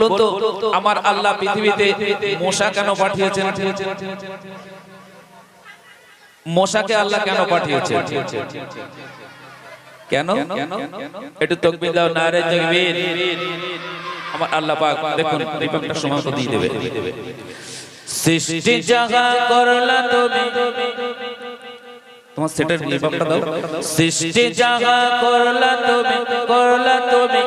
বলুন তো, আমার আল্লাহ পৃথিবীতে মশা কেন পাঠিয়েছেন? মশাকে আল্লাহ কেন পাঠিয়েছেন? কেন? একটু তকবির দাও না রে তকবির। আমার আল্লাহ পাক, দেখুন রিপোর্টটা সময় তো দিয়ে দেবে। সৃষ্টি জাগা করলা তুমি। তোমার সেটের রিপোর্টটা দাও। সৃষ্টি জাগা করলা তুমি করলা তুমি।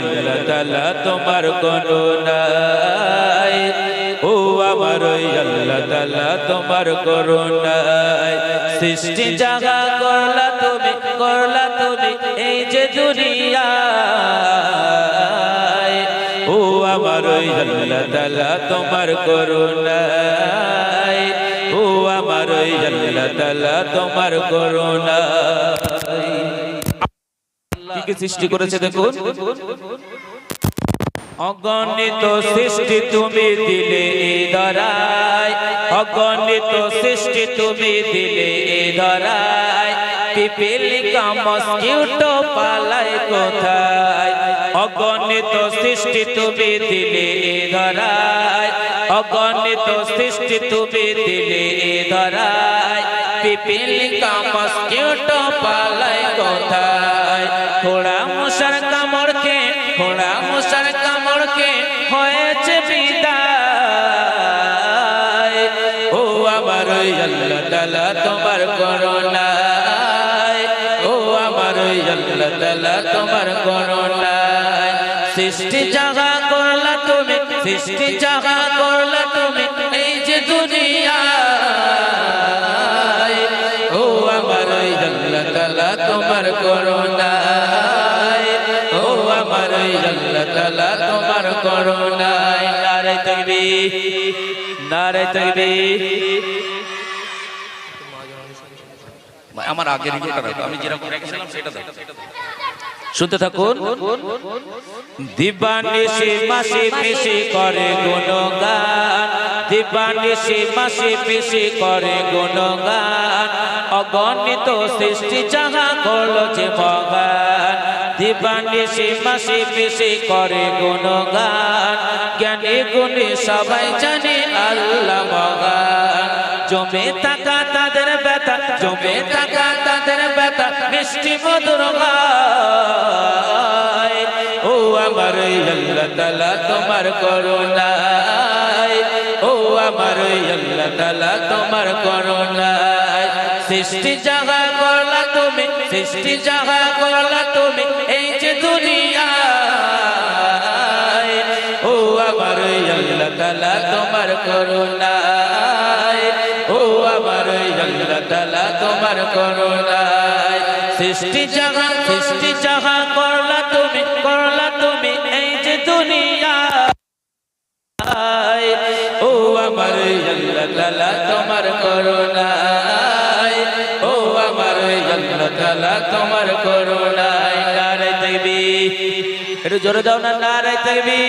আল্লাহ তাআলা তোমার করুণায় ও আমার আল্লাহ তাআলা তোমার করুণায় সৃষ্টি জাগা করলা তুমি করলা তুমি এই যে দুনিয়া ও আমার আল্লাহ তাআলা তোমার করুণায় ও আমার আল্লাহ তাআলা তোমার করুণায় কি কি সৃষ্টি করেছে দেখুন? অগণিত সৃষ্টি তুমি দিলে ধরায় অগণিত সৃষ্টি তুমি দিলে ধরায় পিপিলিকা মস্কিউটো পালায় কোথায়? অগণিত সৃষ্টি তুমি দিলে ধরায় অগণিত সৃষ্টি তুমি দিলে ধরায় পিপিলিকা মস্কিউটো পালায় কোথায়? খোড়া মশার কামড়কে, খোড়া মশার কামড়কে হয়েছে বিদায়। ও আমার আল্লাহ তাআলা তোমার করুণায়। ও আমার আল্লাহ তাআলা তোমার করুণায়। সৃষ্টি জাগা করলা তুমি, সৃষ্টি জাগা করলা তাআলা তোমার করুণায় নারে তাকবীর নারে তাকবীর আমার আগের আমি যেরকম রেখেছিলাম সেটা শুনতে থাকুন। দিবানিশি মাসি পিসি করে গুণগান দিবানিশি মাসি পিসি করে গুণগান। অগণিত সৃষ্টি যাহা করল যে মগান দিবানিশি মাসি পিসি করে গুণগান। জ্ঞানী গুণী সবাই জানে আল্লাহ মগান জমে থাকা তাদের ব্যথা, জমে থাকা তাদের ব্যথা, মিষ্টি মধুর ও আমার আল্লাহ তালা তোমার করুণায়। ও আমার আল্লাহ তালা তোমার করুণায়। সৃষ্টি জাগা করলা তুমি, সৃষ্টি জাগা করলা তালা তোমার করুণায়। ও আমার আল্লাহ, তালা তোমার করুণায়। সৃষ্টি জাগা সৃষ্টি জাগা করলা তুমি করলা তুমি এই যে দুনিয়া ও আমার আল্লাহ, তালা তোমার করুণায়। ও আমার আল্লাহ, তালা তোমার করুণায়। নারে তৈবি একটু জোরে দাও না, নারে তৈবি